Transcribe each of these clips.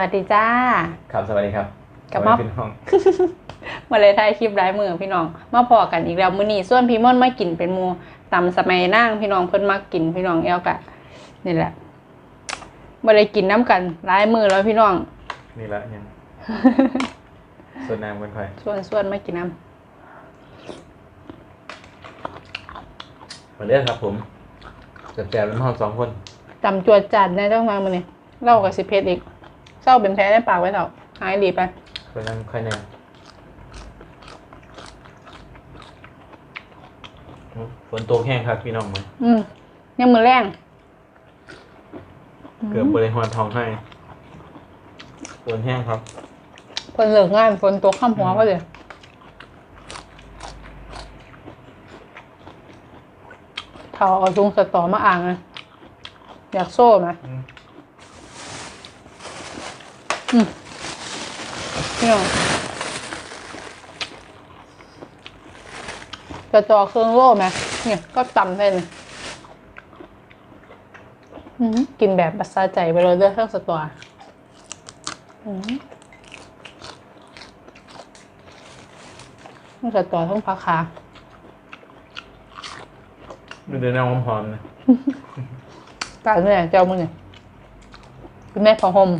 วัสดีจ้า ครับสวัสดีครับกลับมาขึ้นห้องมาเลยถ่ายคลิปไร้มือพี่น้อง มาพอกันอีกแล้วมื้อนี้ส่วนพี่ม่อนมากินเป็นหมูตำสมัยนั่งพี่น้องเพิ่นมากินพี่น้องแอลกะนี่แหละมาเลยกินน้ำกันร้ายมือแล้วพี่น้อง นี่ละยังส่วนน้ำกันค่อยส่วนส่วนมากินน้มาเด้อครับผมจับแจกเป็นห้องสองคนำตำจวดจัดแน่ต้องมามื้อนี้เล่ากับสิเพชรอีก เศร้าเป็นแพ้ในปากไว้เถอะหายดีไปส่วนน้ำค่อยแน่ฝนตกแห้งครับพี่น้องมั้ยอืมยังมือแรงเกือบบริหารทองให้ฝนแห้งครับเพิ่นเลิกงานฝนตกข้ามหัวก็เลยเท่าเอาถุงสตอมาอ่างนะอยากโซ่ไหม อืมอืมนี่น้องจะจอเครื่องโล่ไหมเนี่ย ก็ตำได้เลยอืมกินแบบบัสซาใจไปเลยเด้อเครื่องสตออืมเครื่องสตอต้องพักขาดูเดินน้ำหอมๆนะตายเนี่ยเจ้ามึงเนี่ยเป็นแม่ของโฮม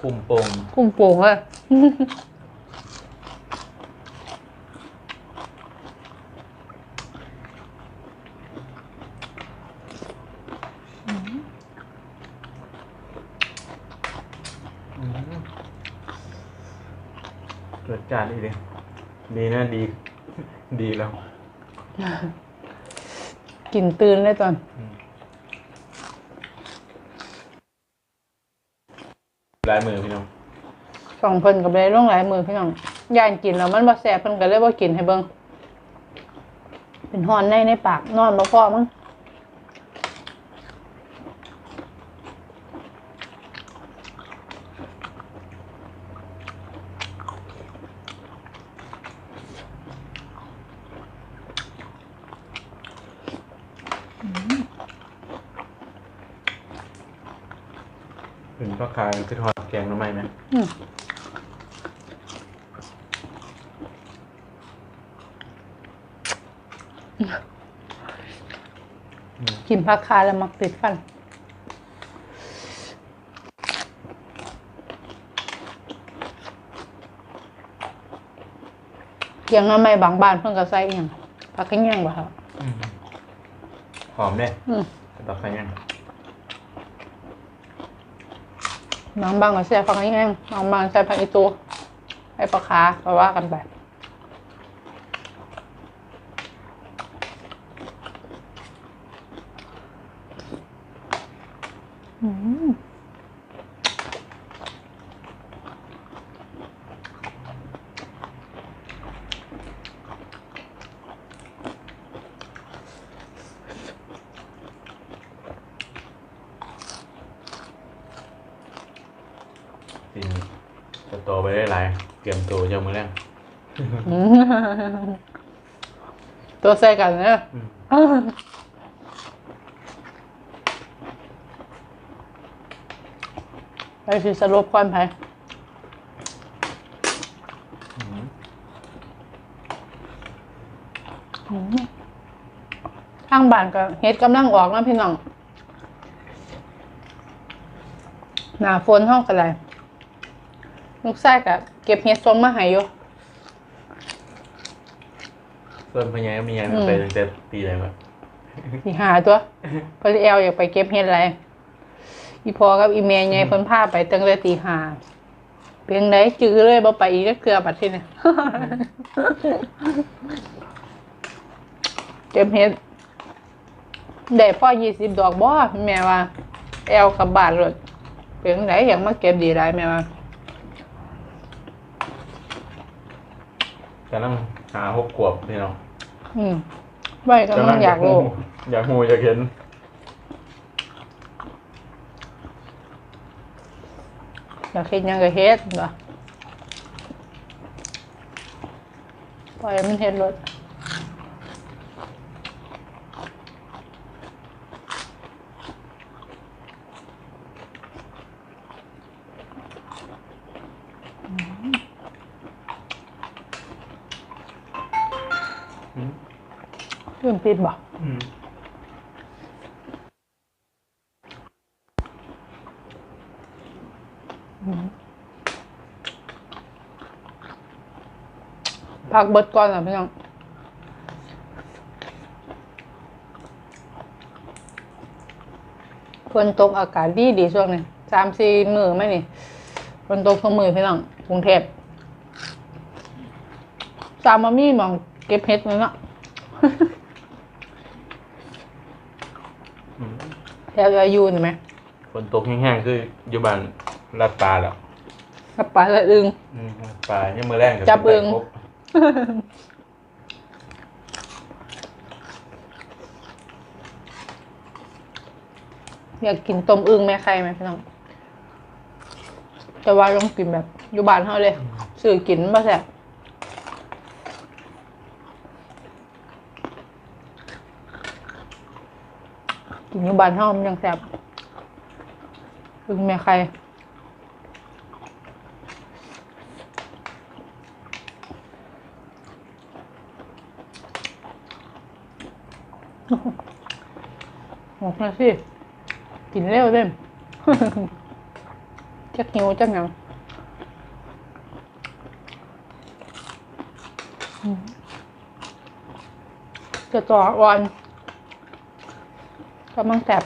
พุ่มโป่งกุ้งโป่งเลยเกิดจานอีกเลยดีนะดี ดีแล้ว กินตื่นเลยตอน ลายมือพี่น้องสองเพิ่นกับเลยร่องหลายมือพี่น้องย่านกินแล้วมันบ่แสบเพิ่นก็เลยบ่กินให้เบิ่งเป็นฮอนในในปากนอนบ่พอมั้ง ถึงก็ขายคือทอดแกงหน้ำไม้ไหมอืมกินผักคาแล้วมักติดฟัน เกียงน้ำไม่บางบ้านเพิ่งก็ใส่อหย่างผักกระเนียงบ่ครับหอมเนี่ยอืมดอกไข่ยัง บางบางก็ใส่ผักกระเนียงบางบานใส่ผักอีตูให้ปลาคาก็ว่ากันไปอืม กินจะโตไปได้หลายเตรียมตัวเจ้ามือแรงอืมตัวใส่กันเนอะไปสิสรุปก่อนไผทางบ้านก็เฮ็ดกำลังออกนะพี่น้อง หน้าฝนห้องกันเลย ลูกชายก็เก็บเฮ็ดส่งมาให้อยู่ ส่วนพญายมียังอืมไปตั้งแต่ปีอะไรมาสิหาตัวพอลีแอลอยากไปเก็บเฮ็ดอะไร อีพอกับอีเมย์ไงเพิ่นพาไปตั้งแต่ตีห้าเพียงไดจื้อเลยบ่ไปอีกก็เกลือบัดที่นี่เก็บเฮ็ดได้พ่อยี่สิบดอกบ่แม่ว่า แอลกลับบ้านรถเพียงไดอยากมาเก็บดีได้แม่ว่า กำลังหาหกขวบพี่น้องอืมไว้ก็มันอยากรู้ อยากหูอยากเห็น อยากเฮ็ดหยังก็เฮ็ดบ่ปล่อยให้มันเฮ็ดรถ ขึ้นปิดบ่อืมพักเบิดก่อนอะพี่น้องฝนตกอากาศดีดีช่วงนี้สามสี่มือไหมนี่ฝนตกทุกมือพี่น้องกรุงเทพสามมามีหมองเก็บเห็ดเลยเนาะ อืม แถวอายุนี่ไหมฝนตกแห้งๆคืออยู่บ้านลาดปลาแล้วกระปลาละอึง อืมลาดปลายังมือแรงจับอึ่งครบอยากกินต้มอึงแม่ไข่ไหมพี่น้องแต่ว่าต้องกินแบบอยู่บ้านเขาเลยสื่อกินมาแซ่บ กินอยู่บ้านเขามันยังแซ่บอึงแม่ไข่หมกนะสิกินเร็วเล่นจักหิวจักหยังอืมจะต่ออ่อน กำลังแสบ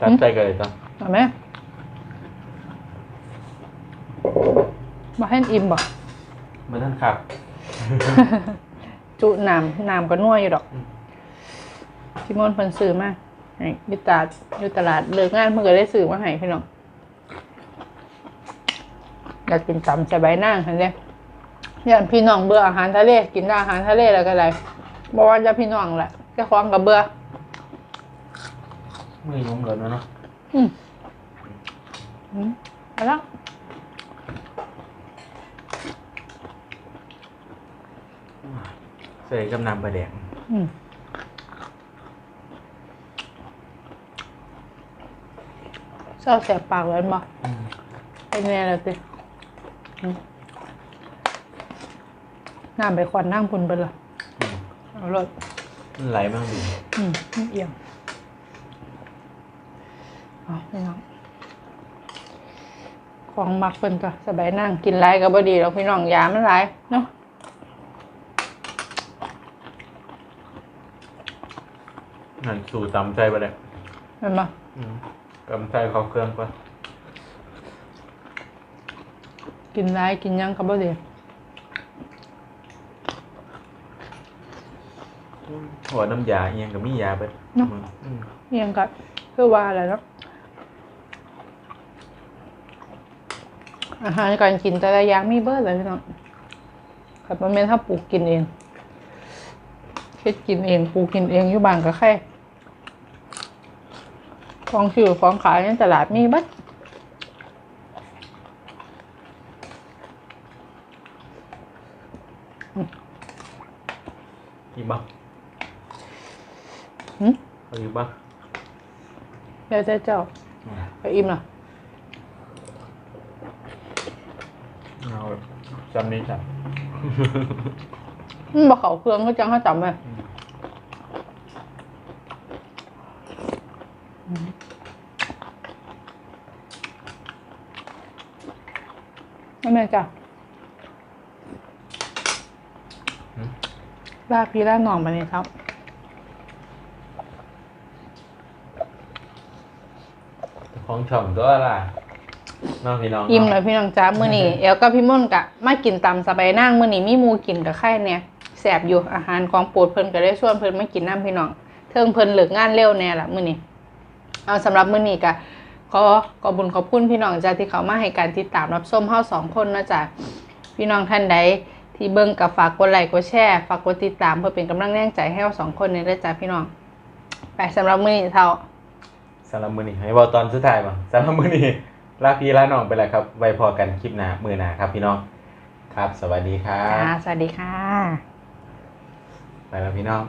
ตัดใจกันเลยจ้ะเอาไหมมาให้อิ่มบ่เมื่อท่านครับจุน้ำน้ำก็นัวอยู่ดอกอืมพี่มอนเพิ่นซื้อมาให้อยุตลาดอยุตลาดเลิกงานเพิ่นก็ได้ซื้อมาให้พี่น้อง อยากกินตำใส่ใบนางเห็นเด้เนี่ยพี่น้องเบื่ออาหารทะเลกินแต่อาหารทะเลแล้วก็ได้บอกว่าจะพี่น้องแหละเจ้าของกับเบื่อมือยุ่งเลยเนาะอืมอืมเอาละใส่กับน้ำปลาแดงอืมเศร้าแสบปากเลยบ่อืมเป็นไงล่ะสิอืม น้ำไปควันนั่งพุ่นเบิ่นล่ะอืมเอารถมันไหลมากดีอืมมันเอียงเอาพี่น้องของมักเพิ่นก็สบายนั่งกินไรก็บ่ดีหรอกพี่น้องยามันหลายเนาะนั่นสู่ตำใจปลาแดงแม่นบ่อืมตำใจเขาเครื่องก่อน กินไรกินหยังก็บ่ดีหัวน้ำยาเอียงกับมียาไปอืมอืมเอียงก็คือว่าอะไรเนาะอาหารการกินแต่ละอย่างมีเบิดเลยพี่น้องกับมันแม่นถ้าปลูกกินเองเฮ็ดกินเองปลูกกินเองอยู่บ้านก็แค่ของชื่อของขายในตลาดมีเบัด อีกบ้างหึเอาอีกบ้างเดี๋ยวจะเจ้าอืมไปอิ่มล่ะเอาแบบจำนี้จ้ะมันบ่เข้าเครื่องก็จังเขาจำไว้ไม่แม่จ้ะ อืม ลาพี่ลาหนองไปเลยครับของช่องตัวล่ะน้องพี่น้องอิ่มเลยพี่น้องจ้ามื้อนี้เอลกับพี่ม่อนกะมากินตำสบายนั่งมื้อนี้มีหมูกินกับไข่เนี่ยแสบอยู่อาหารของโปรดเพิ่นก็ได้ชวนเพิ่นมากินน้ำพี่น้องเทิงเพิ่นเลิกงานเร็วแน่ล่ะมื้อนี้เอาสำหรับมื้อนี้ก็ขอขอบคุญขอบคุณพี่น้องจ้าที่เขามาให้การติดตามรับชมเฮาสองคนนะจ๊ะพี่น้องท่านใด ที่เบิ่งกับฝากกดไลค์กดแชร์ฝากกดติดตามเพื่อเป็นกำลังแรงใจให้เราสองคนนี้ด้วยจ้าพี่น้อง ไปสำหรับมื้อนี้เท่าสำหรับมือนี้ให้บอกตอนสุดท้ายบ้างสำหรับมือนี้ลาพี่ลาน้องไปแล้วครับ ไว้พอกันคลิปหน้ามือหน้าครับพี่น้อง ครับ สวัสดีครัจ้าบสวัสดีค่ะ ไปแล้วพี่น้อง